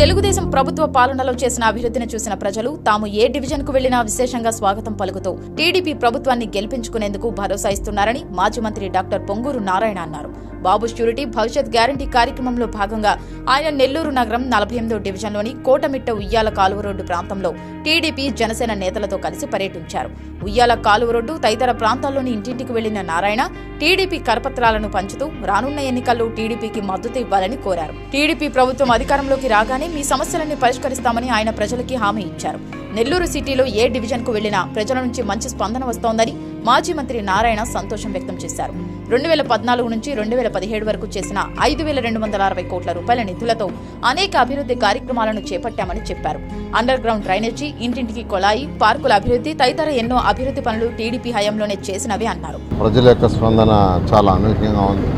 తెలుగుదేశం ప్రభుత్వ పాలనలో చేసిన అభివృద్ధిని చూసిన ప్రజలు తాము ఏ డివిజన్కు వెళ్ళినా విశేషంగా స్వాగతం పలుకుతూ టీడీపీ ప్రభుత్వాన్ని గెలిపించుకునేందుకు భరోసా ఇస్తున్నారని మాజీ మంత్రి డాక్టర్ పొంగూరు నారాయణ అన్నారు. బాబు ష్యూరిటీ భవిష్యత్ గ్యారంటీ కార్యక్రమంలో భాగంగా ఆయన నెల్లూరు నగరం నలభై ఎనిమిదో డివిజన్లోని కోటమిట్ట ఉయ్యాల కాలువ రోడ్డు ప్రాంతంలో టీడీపీ జనసేన నేతలతో కలిసి పర్యటించారు. ఉయ్యాల కాలువ రోడ్డు తదితర ప్రాంతాల్లోని ఇంటింటికి వెళ్ళిన నారాయణ టీడీపీ కరపత్రాలను పంచుతూ రానున్న ఎన్నికల్లో టీడీపీకి మద్దతు ఇవ్వాలని కోరారు. టీడీపీ ప్రభుత్వం అధికారంలోకి రాగానే మీ సమస్యలన్నీ పరిష్కరిస్తామని ఆయన ప్రజలకి హామీ ఇచ్చారు. నెల్లూరు సిటీలో ఏ డివిజన్కు వెళ్ళినా ప్రజల నుంచి మంచి స్పందన వస్తోందని మాజీ మంత్రి నారాయణ సంతోషం వ్యక్తం చేశారు. రెండు వేల పద్నాలుగు నుంచి రెండు వేల పదిహేడు వరకు చేసిన ఐదు వేల రెండు వందల అరవై కోట్ల రూపాయల నిధులతో అనేక అభివృద్ధి కార్యక్రమాలను చేపట్టామని చెప్పారు. అండర్ గ్రౌండ్ డ్రైనేజీ ఇంటింటికి కొళాయి పార్కుల అభివృద్ధి తదితర ఎన్నో అభివృద్ధి పనులు టీడీపీ హయాంలోనే చేసినవి అన్నారు. ప్రజల యొక్క స్పందన చాలా అనూహ్యంగా ఉంది.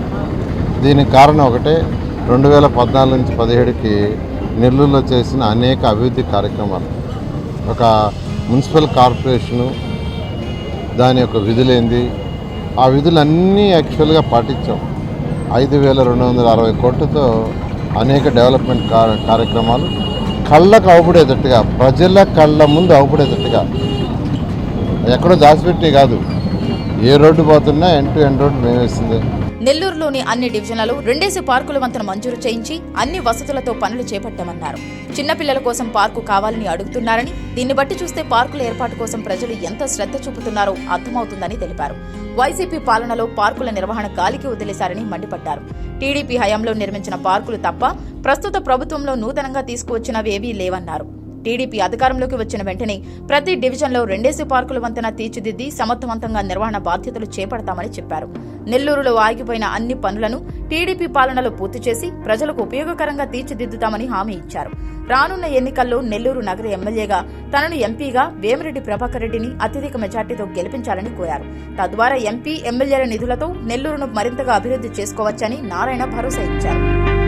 దీనికి కారణం ఒకటే రెండు వేల పద్నాలుగు నుంచి పదిహేడుకి నెల్లూరులో చేసిన అనేక అభివృద్ధి కార్యక్రమాలు. ఒక మున్సిపల్ కార్పొరేషను దాని యొక్క విధులేంది? ఆ విధులన్నీ యాక్చువల్గా పాటించాం. ఐదు వేల రెండు వందల అరవై కోట్లతో అనేక డెవలప్మెంట్ కార్యక్రమాలు. కళ్ళకు అవుపడేటట్టుగా ప్రజల కళ్ళ ముందు అవుపడేటట్టుగా. ఎక్కడో దాచిపెట్టి కాదు. ఏ రోడ్డు పోతున్నా ఎండ్ టు ఎండ్ రోడ్డు మేమేసిందే. నెల్లూరులోని అన్ని డివిజన్లలో రెండేసి పార్కుల వంతన మంజూరు చేయించి అన్ని వసతులతో పనులు చేపట్టామన్నారు. చిన్నపిల్లల కోసం పార్కు కావాలని అడుగుతున్నారని దీన్ని బట్టి చూస్తే పార్కుల ఏర్పాటు కోసం ప్రజలు ఎంత శ్రద్ధ చూపుతున్నారో అర్థమవుతుందని తెలిపారు. వైసీపీ పాలనలో పార్కుల నిర్వహణ గాలికి వదిలేశారని మండిపడ్డారు. టీడీపీ హయాంలో నిర్మించిన పార్కులు తప్ప ప్రస్తుత ప్రభుత్వంలో నూతనంగా తీసుకువచ్చినవేవీ లేవన్నారు. టీడీపీ అధికారంలోకి వచ్చిన వెంటనే ప్రతి డివిజన్లో రెండేసి పార్కుల వంతెన తీర్చిదిద్ది సమర్థవంతంగా నిర్వహణ బాధ్యతలు చేపడతామని చెప్పారు. నెల్లూరులో ఆగిపోయిన అన్ని పనులను టీడీపీ పాలనలో పూర్తి చేసి ప్రజలకు ఉపయోగకరంగా తీర్చిదిద్దుతామని హామీ ఇచ్చారు. రానున్న ఎన్నికల్లో నెల్లూరు నగర ఎమ్మెల్యేగా తనను ఎంపీగా వేమిరెడ్డి ప్రభాకర్ రెడ్డిని అత్యధిక మెజార్టీతో గెలిపించాలని కోరారు. తద్వారా ఎంపీ ఎమ్మెల్యేల నిధులతో నెల్లూరును మరింతగా అభివృద్ధి చేసుకోవచ్చని నారాయణ భరోసా ఇచ్చారు.